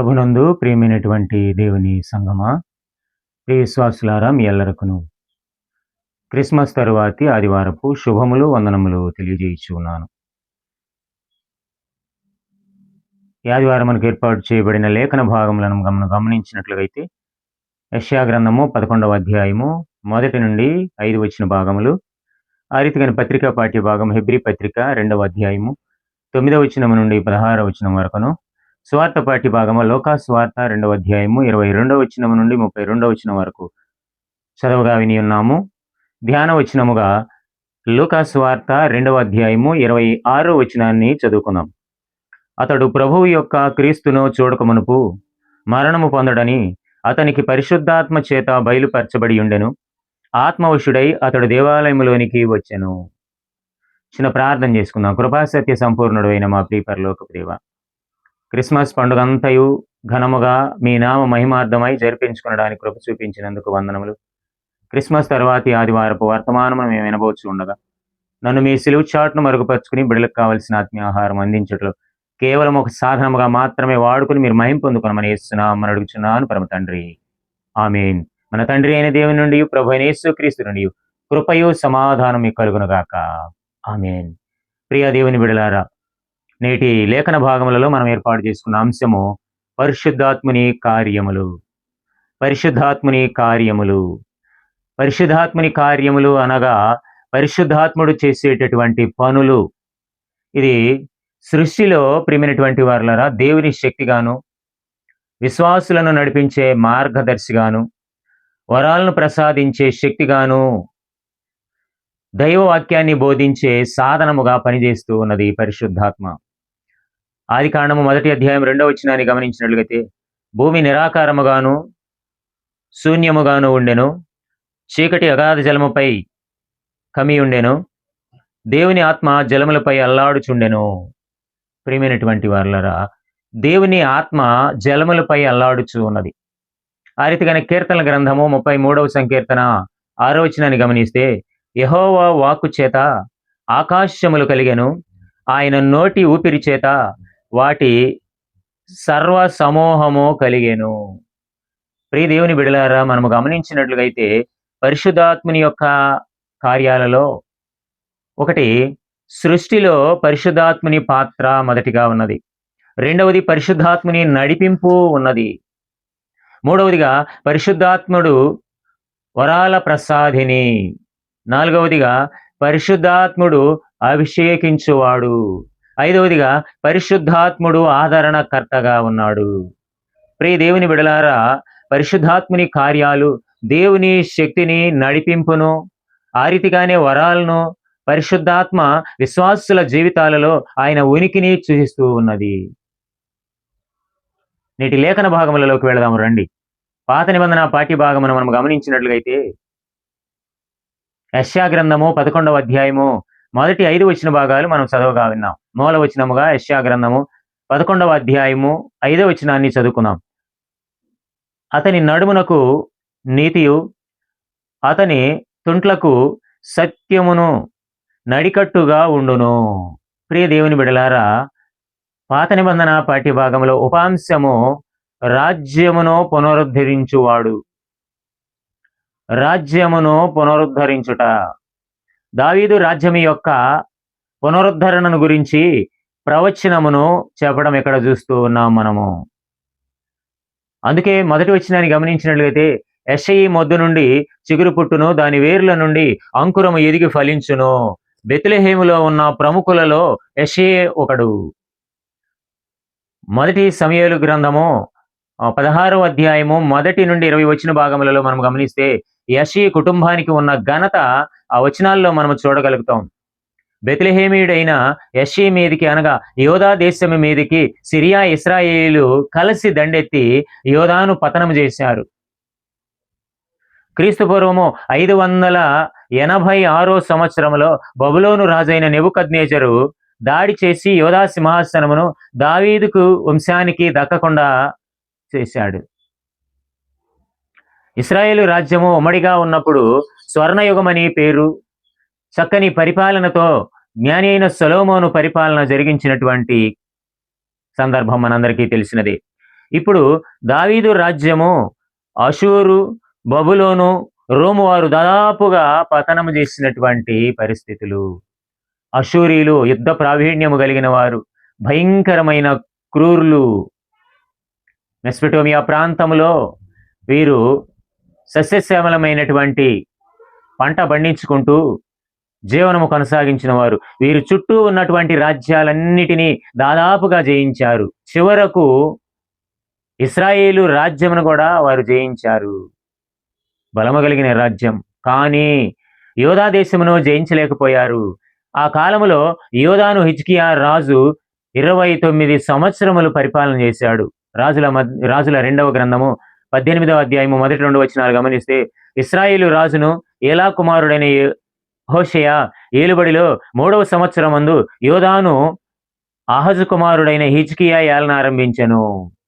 ప్రభునందు ప్రియమైనటువంటి దేవుని సంగమా ప్రియశ్వాసులారా మీ ఎల్లరకును క్రిస్మస్ తరువాతి ఆదివారపు శుభములు వందనములు తెలియజేయుచున్నాను. ఈ ఆదివారం మనకు ఏర్పాటు చేయబడిన లేఖన భాగములను మనం గమనించినట్లయితే యష్యా గ్రంథము పదకొండవ అధ్యాయము మొదటి నుండి ఐదు వచ్చిన భాగములు ఆ రీతిగా పత్రికా పాఠ్య భాగం హెబ్రి పత్రిక రెండవ అధ్యాయము తొమ్మిదవ వచ్చినము నుండి పదహారవ వచనం వరకును స్వార్థ పాఠ్య భాగము? లోకా స్వార్థ రెండవ అధ్యాయము ఇరవై రెండవ వచనము నుండి ముప్పై రెండవ వచనం వరకు చదవగా విని ఉన్నాము. ధ్యాన వచనముగా లోకా స్వార్థ రెండవ అధ్యాయము ఇరవై ఆరో వచనాన్ని చదువుకుందాం. అతడు ప్రభువు యొక్క క్రీస్తును చూడకమునుపు మరణము పొందడని అతనికి పరిశుద్ధాత్మ చేత బయలుపరచబడి ఉండెను. ఆత్మవశుడై అతడు దేవాలయములోనికి వచ్చెను. చిన్న ప్రార్థన చేసుకుందాం. కృపాసత్య సంపూర్ణుడు అయిన మా ప్రియపరలోక దేవ క్రిస్మస్ పండుగ అంతయు ఘనముగా మీ నామ మహిమార్థమై జరిపించుకునడానికి కృప చూపించినందుకు వందనములు. క్రిస్మస్ తర్వాతి ఆదివారపు వర్తమానము మేము వినబోచు ఉండగా నన్ను మీ సిలువు చాట్ను మరుగుపరుచుకుని బిడలకు కావలసిన ఆత్మీయ ఆహారం అందించట్లు కేవలం ఒక సాధనముగా మాత్రమే వాడుకుని మీరు మహిం పొందుకునమని ఇస్తున్నామని అడుగుచున్నాను పరమ తండ్రి. ఆమెన్. మన తండ్రి అయిన దేవుని నుండి ప్రభు అయిన యేసుక్రీస్తు నుండి కృపయు సమాధానం మీకు కలుగునుగాక ఆమెన్. ప్రియ దేవుని బిడలారా నేటి లేఖన భాగములలో మనం ఏర్పాటు చేసుకున్న అంశము పరిశుద్ధాత్ముని కార్యములు. పరిశుద్ధాత్ముని కార్యములు. పరిశుద్ధాత్ముని కార్యములు అనగా పరిశుద్ధాత్ముడు చేసేటటువంటి పనులు. ఇది సృష్టిలో ప్రిమినటువంటి వారులరా దేవుని శక్తిగాను విశ్వాసులను నడిపించే మార్గదర్శిగాను వరాలను ప్రసాదించే శక్తిగాను దైవవాక్యాన్ని బోధించే సాధనముగా పనిచేస్తూ ఉన్నది పరిశుద్ధాత్మ. ఆది కాండము మొదటి అధ్యాయం రెండవ వచ్చినాన్ని గమనించినట్లయితే భూమి నిరాకారముగాను శూన్యముగాను ఉండెను చీకటి అగాధ జలముపై కమి ఉండెను దేవుని ఆత్మ జలములపై అల్లాడుచుండెను. ప్రియమైనటువంటి వారులరా దేవుని ఆత్మ జలములపై అల్లాడుచు ఉన్నది. ఆ రీతిగానే కీర్తన గ్రంథము ముప్పై మూడవ సంకీర్తన ఆరో గమనిస్తే యహోవా వాక్కు చేత ఆకాశములు కలిగెను ఆయన నోటి ఊపిరి చేత వాటి సర్వ సమూహము కలిగెను. ప్రియ దేవుని బిడలారా మనము గమనించినట్లుగైతే పరిశుద్ధాత్ముని యొక్క కార్యాలలో ఒకటి సృష్టిలో పరిశుద్ధాత్ముని పాత్ర మొదటిగా ఉన్నది. రెండవది పరిశుద్ధాత్ముని నడిపింపు ఉన్నది. మూడవదిగా పరిశుద్ధాత్ముడు వరాల ప్రసాదిని నాలుగవదిగా పరిశుద్ధాత్ముడు అభిషేకించువాడు. ఐదవదిగా పరిశుద్ధాత్ముడు ఆదరణకర్తగా ఉన్నాడు. ప్రియ దేవుని బిడలారా పరిశుద్ధాత్ముని కార్యాలు దేవుని శక్తిని నడిపింపును ఆ రీతిగానే వరాలను పరిశుద్ధాత్మ విశ్వాసుల జీవితాలలో ఆయన ఉనికిని చూసిస్తూ ఉన్నది. నేటి లేఖన భాగములలోకి వెళదాము రండి. పాత నిబంధన పాఠ్య భాగమును మనం గమనించినట్లయితే యశ్యా గ్రంథము పదకొండవ అధ్యాయము మొదటి ఐదు వచ్చిన భాగాలు మనం చదవగా విన్నాం. మూలవచనముగా యశ్యా గ్రంథము పదకొండవ అధ్యాయము ఐదవ వచనాన్ని చదువుకున్నాం అతని నడుమునకు నీతియు అతని తుంట్లకు సత్యమును నడికట్టుగా ఉండును. ప్రియ దేవుని బిడలారా పాత నిబంధన పాఠ్యభాగంలో ఉపాంశము రాజ్యమును పునరుద్ధరించువాడు. రాజ్యమును పునరుద్ధరించుట. దావీదు రాజ్యం యొక్క పునరుద్ధరణను గురించి ప్రవచనమును చెప్పడం ఇక్కడ చూస్తూ ఉన్నాం మనము? అందుకే మొదటి వచ్చినాన్ని గమనించినట్లయితే ఎస్ఐ మొద్దు నుండి చిగురు పుట్టును దాని వేర్ల నుండి అంకురము ఎదిగి ఫలించును. బెతులహేములో ఉన్న ప్రముఖులలో ఎస్ఐ ఒకడు. మొదటి సమయాలు గ్రంథము పదహారో అధ్యాయము మొదటి నుండి ఇరవై వచ్చిన భాగములలో మనం గమనిస్తే యషీ కుటుంబానికి ఉన్న ఘనత ఆ వచనాల్లో మనం చూడగలుగుతాం. బెత్లెహేమీయుడైన యషీ మీదికి అనగా యోధా దేశం మీదికి సిరియా ఇస్రాయేలు కలిసి దండెత్తి యోధాను పతనం చేశారు. క్రీస్తు పూర్వము ఐదు వందల ఎనభై ఆరో సంవత్సరంలో బబులోను రాజైన నెబుకద్నేజరు దాడి చేసి యోధా సింహాసనమును దావీదుకు వంశానికి దక్కకుండా చేశాడు. ఇస్రాయేలు రాజ్యము ఉమ్మడిగా ఉన్నప్పుడు స్వర్ణయుగమని పేరు చక్కని పరిపాలనతో జ్ఞాని అయిన సొలోమోను పరిపాలన జరిగించినటువంటి సందర్భం మనందరికీ తెలిసినది. ఇప్పుడు దావీదు రాజ్యము అషూరు బబులోను రోము వారు దాదాపుగా పతనము చేసినటువంటి పరిస్థితులు. అషూరీలు యుద్ధ ప్రావీణ్యము కలిగిన వారు భయంకరమైన క్రూరులు. మెస్పెటోమియా ప్రాంతంలో వీరు సస్యశ్యామలమైనటువంటి పంట పండించుకుంటూ జీవనము కొనసాగించిన వారు వీరు చుట్టూ ఉన్నటువంటి రాజ్యాలన్నిటినీ దాదాపుగా జయించారు. చివరకు ఇస్రాయేలు రాజ్యమును కూడా వారు జయించారు. బలము కలిగిన రాజ్యం. కానీ యోధా దేశమును జయించలేకపోయారు. ఆ కాలములో యోధాను హిజ్కియా రాజు ఇరవై తొమ్మిది సంవత్సరములు పరిపాలన చేశాడు. రాజుల మద్ రాజుల రెండవ గ్రంథము పద్దెనిమిదవ అధ్యాయము మొదటి రెండు వచ్చినారు గమనిస్తే ఇస్రాయేలు రాజును ఏలా కుమారుడైన హోషయ ఏలుబడిలో మూడవ సంవత్సరం అందు యోధాను ఆహజు కుమారుడైన హిజ్కియా ఏలన ఆరంభించెను.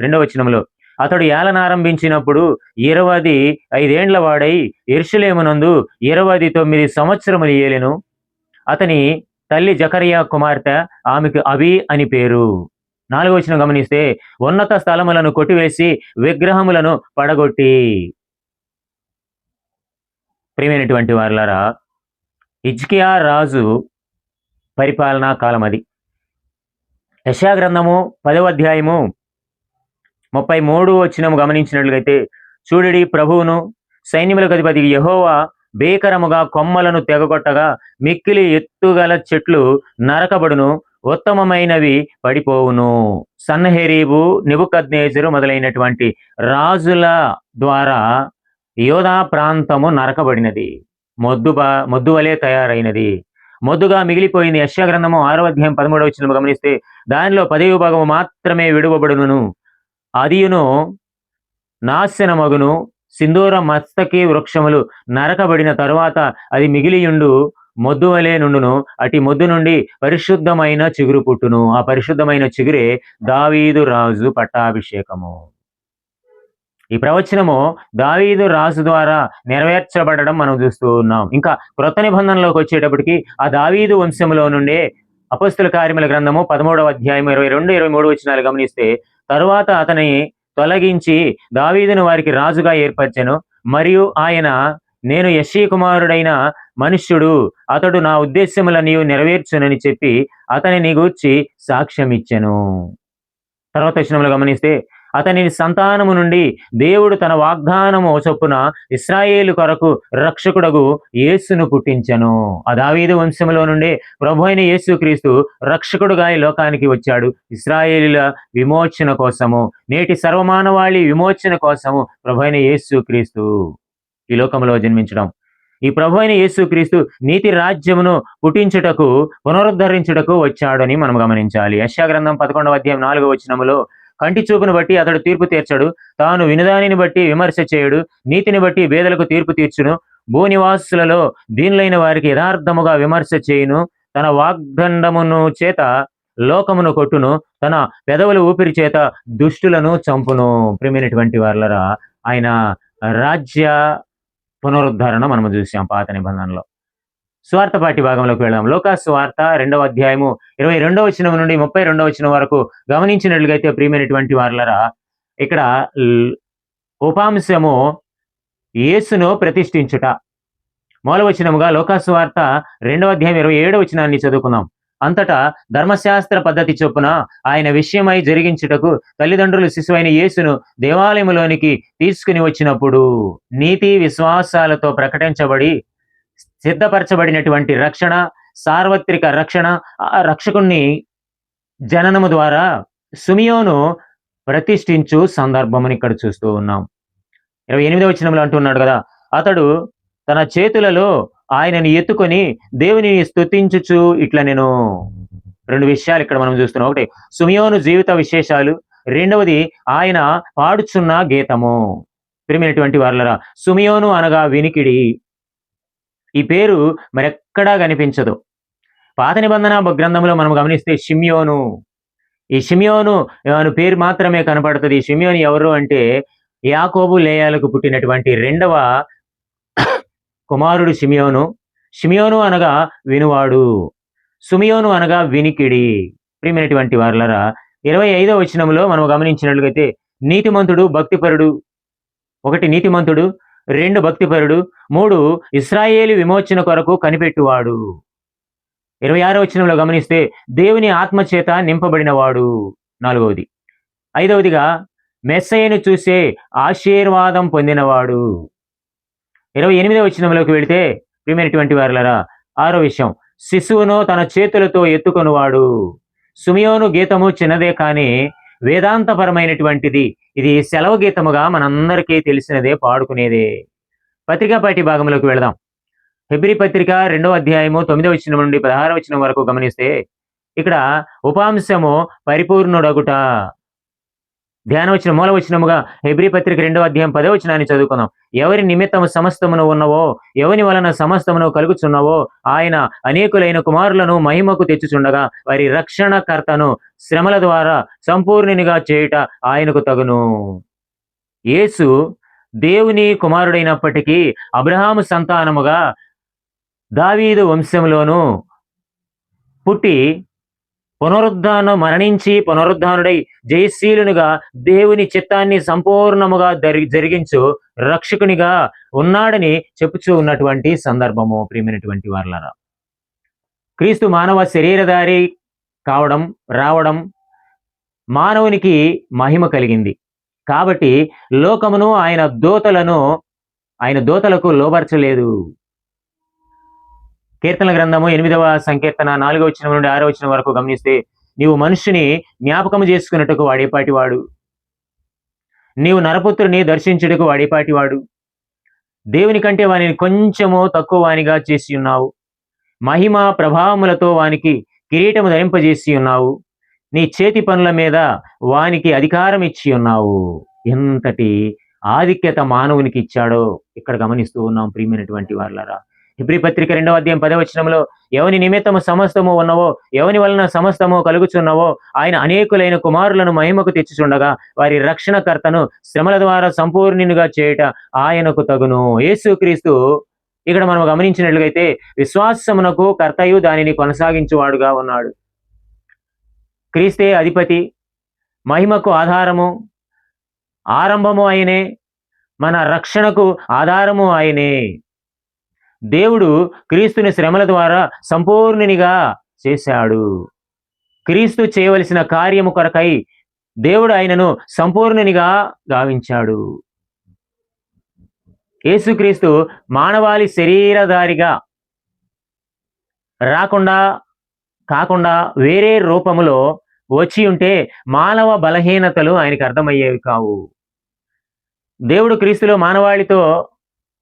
రెండవ వచనంలో అతడు ఏలన ఆరంభించినప్పుడు ఇరవది ఐదేండ్ల వాడై ఎర్షులేమునందు ఇరవది తొమ్మిది సంవత్సరములు ఏలెను. అతని తల్లి జకరియా కుమార్తె ఆమెకు అవి అని పేరు. నాలుగో వచనం గమనిస్తే ఉన్నత స్థలములను కొట్టివేసి విగ్రహములను పడగొట్టి. ప్రియమైనటువంటి వారులారా ఇజ్కియా రాజు పరిపాలనా కాలం అది. యశా గ్రంథము పదవ అధ్యాయము ముప్పై మూడు వచ్చినము గమనించినట్లయితే చూడడి ప్రభువును సైన్యములకు అధిపతి యహోవా భీకరముగా కొమ్మలను తెగగొట్టగా మిక్కిలి ఎత్తుగల చెట్లు నరకబడును ఉత్తమమైనవి పడిపోవును. సన్నహెరీబు నిబుకద్నేజరు మొదలైనటువంటి రాజుల ద్వారా యోధా ప్రాంతము నరకబడినది. మొద్దుబా మొద్దు వలె తయారైనది. మొద్దుగా మిగిలిపోయింది యశ్యగ్రంథము ఆరవ ఆరో అధ్యాయం పదమూడవ వచ్చిన గమనిస్తే దానిలో పదవి భాగము మాత్రమే విడువబడును అదియును నాశనమగును సింధూర మస్తకి వృక్షములు నరకబడిన తరువాత అది మిగిలియుండు మొద్దు వలె నుండును అటి మొద్దు నుండి పరిశుద్ధమైన చిగురు పుట్టును. ఆ పరిశుద్ధమైన చిగురే దావీదు రాజు పట్టాభిషేకము. ఈ ప్రవచనము దావీదు రాజు ద్వారా నెరవేర్చబడడం మనం చూస్తూ ఉన్నాం. ఇంకా క్రొత్త నిబంధనలోకి వచ్చేటప్పటికి ఆ దావీదు వంశములో నుండే అపస్తుల కార్యముల గ్రంథము పదమూడవ అధ్యాయం ఇరవై రెండు ఇరవై మూడు వచ్చినాలు గమనిస్తే తరువాత అతని తొలగించి దావీదును వారికి రాజుగా ఏర్పరచను. మరియు ఆయన నేను యశీ కుమారుడైన మనుష్యుడు అతడు నా ఉద్దేశముల నీవు నెరవేర్చునని చెప్పి అతనిని గూర్చి సాక్ష్యం ఇచ్చెను తర్వాత వచనములు గమనిస్తే అతని సంతానము నుండి దేవుడు తన వాగ్దానము చొప్పున ఇస్రాయేలు కొరకు రక్షకుడగు యేసును పుట్టించెను. ఆ దావీదు వంశములో నుండే ప్రభు అయిన యేసుక్రీస్తు రక్షకుడుగా ఈ లోకానికి వచ్చాడు. ఇస్రాయేలుల విమోచన కోసము నేటి సర్వమానవాళి విమోచన కోసము ప్రభు అయిన యేసుక్రీస్తు ఈ లోకంలో జన్మించడం. ఈ ప్రభు అయిన యేసుక్రీస్తు నీతి రాజ్యమును పుట్టించుటకు పునరుద్ధరించుటకు వచ్చాడని మనం గమనించాలి. యశా గ్రంథం పదకొండవ అధ్యాయం నాలుగవ వచనములో కంటి చూపును బట్టి అతడు తీర్పు తీర్చడు. తాను వినదానిని బట్టి విమర్శ చేయడు. నీతిని బట్టి బేదలకు తీర్పు తీర్చును. భూనివాసులలో దీనులైన వారికి యథార్థముగా విమర్శ చేయును. తన వాగ్దండమును చేత లోకమును కొట్టును. తన పెదవుల ఊపిరి చేత దుష్టులను చంపును. ప్రేమైనటువంటి వాళ్ళరా ఆయన రాజ్య పునరుద్ధరణ మనము చూసాం పాత నిబంధనలో. స్వార్థ పార్టీ భాగంలోకి వెళ్దాం. లోకా స్వార్థ రెండవ అధ్యాయము ఇరవై రెండవ వచనం నుండి ముప్పై రెండవ వచనం వరకు గమనించినట్లుగైతే ప్రియమైనటువంటి వారులరా ఇక్కడ ఉపాంశము యేసును ప్రతిష్ఠించుట. మూలవచనముగా లోకాసువార్త రెండవ అధ్యాయం ఇరవై ఏడవ వచనాన్ని చదువుకుందాం. అంతటా ధర్మశాస్త్ర పద్ధతి చొప్పున ఆయన విషయమై జరిగించుటకు తల్లిదండ్రులు శిశువైన యేసును దేవాలయములోనికి తీసుకుని వచ్చినప్పుడు నీతి విశ్వాసాలతో ప్రకటించబడి సిద్ధపరచబడినటువంటి రక్షణ సార్వత్రిక రక్షణ ఆ రక్షకుణ్ణి జననము ద్వారా సుమియోను ప్రతిష్ఠించు సందర్భముని ఇక్కడ చూస్తూ ఉన్నాం. ఇరవై ఎనిమిదవ వచనంలో అంటున్నాడు కదా అతడు తన చేతులలో ఆయనని ఎత్తుకొని దేవుని స్తుతించుచు ఇట్లా నేను రెండు విషయాలు ఇక్కడ మనం చూస్తున్నాం. ఒకటి సుమియోను జీవిత విశేషాలు. రెండవది ఆయన పాడుచున్న గీతము. ప్రిమైనటువంటి వర్లరా సుమియోను అనగా వినికిడి. ఈ పేరు మరెక్కడా కనిపించదు. పాత నిబంధన గ్రంథంలో మనం గమనిస్తే షిమ్యోను. ఈ షిమ్యోను అను పేరు మాత్రమే కనపడుతుంది. ఈ ఎవరు అంటే యాకోబు లేయాలకు పుట్టినటువంటి రెండవ కుమారుడు షిమియోను. షిమియోను అనగా వినువాడు. సుమియోను అనగా వినికిడి. ప్రియమైనటువంటి వారులరా ఇరవై ఐదవ వచనంలో మనం గమనించినట్లయితే నీతిమంతుడు భక్తిపరుడు ఒకటి నీతిమంతుడు రెండు భక్తిపరుడు మూడు ఇస్రాయేలు విమోచన కొరకు కనిపెట్టువాడు. ఇరవై ఆరో వచనంలో గమనిస్తే దేవుని ఆత్మచేత నింపబడినవాడు. నాలుగవది. ఐదవదిగా మెస్సయ్యను చూసే ఆశీర్వాదం పొందినవాడు. ఇరవై ఎనిమిదవ వచనంలోకి వెళితే ప్రియమైనటువంటి వారులరా ఆరో విషయం. శిశువును తన చేతులతో ఎత్తుకొనివాడు. సుమియోను గీతము చిన్నదే కానీ వేదాంతపరమైనటువంటిది. ఇది సెలవు గీతముగా మనందరికీ తెలిసినదే పాడుకునేదే. పత్రికా పాటి భాగంలోకి వెళదాం. ఫిబ్రి పత్రిక రెండవ అధ్యాయము తొమ్మిదవ వచనం నుండి పదహారవ వచనం వరకు గమనిస్తే ఇక్కడ ఉపాంశము పరిపూర్ణుడగుట. ధ్యానవచన మూలవచనముగా హెబ్రి పత్రిక రెండవ అధ్యాయం పదవచనాన్ని చదువుకున్నాం చదువుకుందాం. ఎవరి నిమిత్తము సమస్తమును ఉన్నవో ఎవని వలన సమస్తమును కలుగుచున్నవో ఆయన అనేకులైన కుమారులను మహిమకు తెచ్చుచుండగా వారి రక్షణకర్తను శ్రమల ద్వారా సంపూర్ణునిగా చేయుట ఆయనకు తగును. యేసు దేవుని కుమారుడైనప్పటికీ అబ్రహాము సంతానముగా దావీదు వంశంలోను పుట్టి పునరుద్ధానం మరణించి పునరుద్ధానుడై జయశీలునిగా దేవుని చిత్తాన్ని సంపూర్ణముగా జరిగించు రక్షకునిగా ఉన్నాడని చెప్పుచూ ఉన్నటువంటి సందర్భము ప్రియమైనటువంటి వారులరా. క్రీస్తు మానవ శరీరధారి కావడం రావడం మానవునికి మహిమ కలిగింది. కాబట్టి లోకమును ఆయన దూతలను ఆయన దూతలకు లోబర్చలేదు. కీర్తన గ్రంథము ఎనిమిదవ సంకీర్తన నాలుగవ వచనం నుండి ఆరో వచనం వరకు గమనిస్తే నీవు మనుషుని జ్ఞాపకము చేసుకున్నట్టుకు వాడేపాటి వాడు నీవు నరపుత్రుని దర్శించుటకు వాడేపాటి వాడు దేవుని కంటే వానిని కొంచెము తక్కువ వానిగా చేసి ఉన్నావు. మహిమ ప్రభావములతో వానికి కిరీటము ధరింపజేసి ఉన్నావు. నీ చేతి పనుల మీద వానికి అధికారం ఇచ్చి ఉన్నావు. ఎంతటి ఆధిక్యత మానవునికి ఇచ్చాడో ఇక్కడ గమనిస్తూ ఉన్నాం ప్రియమైనటువంటి వాళ్ళరా హిబ్రి పత్రిక రెండవ అధ్యాయం పదవచనంలో ఎవని నిమిత్తము సమస్తము ఉన్నవో ఎవని వలన సమస్తము కలుగుచున్నవో ఆయన అనేకులైన కుమారులను మహిమకు తెచ్చుచుండగా వారి రక్షణకర్తను శ్రమల ద్వారా సంపూర్ణునిగా చేయుట ఆయనకు తగును. యేసుక్రీస్తు ఇక్కడ మనం గమనించినట్లయితే విశ్వాసమునకు కర్తయు దానిని కొనసాగించువాడుగా ఉన్నాడు. క్రీస్తే అధిపతి మహిమకు ఆధారము ఆరంభము ఆయనే మన రక్షణకు ఆధారము ఆయనే. దేవుడు క్రీస్తుని శ్రమల ద్వారా సంపూర్ణునిగా చేశాడు. క్రీస్తు చేయవలసిన కార్యము కొరకై దేవుడు ఆయనను సంపూర్ణునిగా గావించాడు. యేసుక్రీస్తు మానవాళి శరీరధారిగా రాకుండా కాకుండా వేరే రూపములో వచ్చి ఉంటే మానవ బలహీనతలు ఆయనకు అర్థమయ్యేవి కావు. దేవుడు క్రీస్తులో మానవాళితో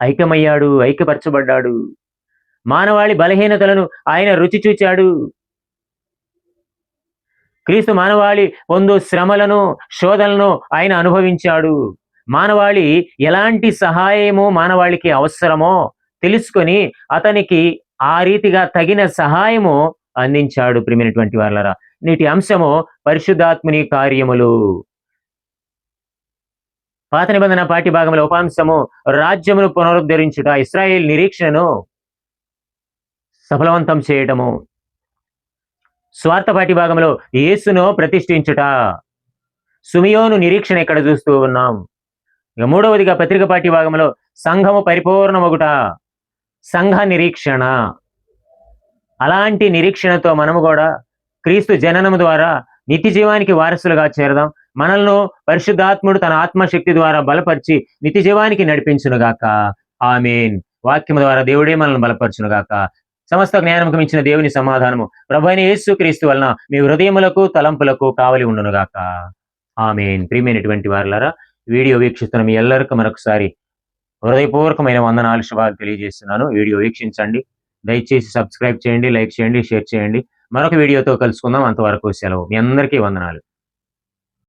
ఐక్యమయ్యాడు ఐక్యపరచబడ్డాడు. మానవాళి బలహీనతలను ఆయన రుచి చూచాడు. క్రీస్తు మానవాళి పొందు శ్రమలను శోధనలను ఆయన అనుభవించాడు. మానవాళి ఎలాంటి సహాయము మానవాళికి అవసరమో తెలుసుకొని అతనికి ఆ రీతిగా తగిన సహాయము అందించాడు ప్రియమైనటువంటి వాళ్ళరా నీటి అంశము పరిశుద్ధాత్ముని కార్యములు. పాత నిబంధన పాటి భాగంలో ఉపాంశము రాజ్యమును పునరుద్ధరించుట ఇస్రాయేల్ నిరీక్షణను సఫలవంతం చేయటము. స్వార్థ పాటి భాగంలో యేసును ప్రతిష్ఠించుట. సుమియోను నిరీక్షణ ఇక్కడ చూస్తూ ఉన్నాం. ఇక మూడవదిగా పత్రిక పాటి భాగంలో సంఘము పరిపూర్ణమగుట సంఘ నిరీక్షణ. అలాంటి నిరీక్షణతో మనము కూడా క్రీస్తు జననము ద్వారా నిత్య జీవానికి వారసులుగా చేరదాం. మనల్ని పరిశుద్ధాత్ముడు తన ఆత్మశక్తి ద్వారా బలపరిచి నిత్య జీవానికి నడిపించునుగాక. ఆమెన్. వాక్యం ద్వారా దేవుడే మనల్ని బలపరచునుగాక. సమస్త జ్ఞానముకు మించిన దేవుని సమాధానము ప్రభైన యేసు క్రీస్తు వలన మీ హృదయములకు తలంపులకు కావలి ఉండునుగాక. ఆమెన్. ప్రియమైనటువంటి వారులారా వీడియో వీక్షిస్తున్న మీ ఎల్లరికీ మరొకసారి హృదయపూర్వకమైన వందనాలు శుభాలు తెలియజేస్తున్నాను. వీడియో వీక్షించండి. దయచేసి సబ్స్క్రైబ్ చేయండి లైక్ చేయండి షేర్ చేయండి. మరొక వీడియోతో కలుసుకుందాం. అంతవరకు సెలవు. మీ అందరికీ వందనాలు.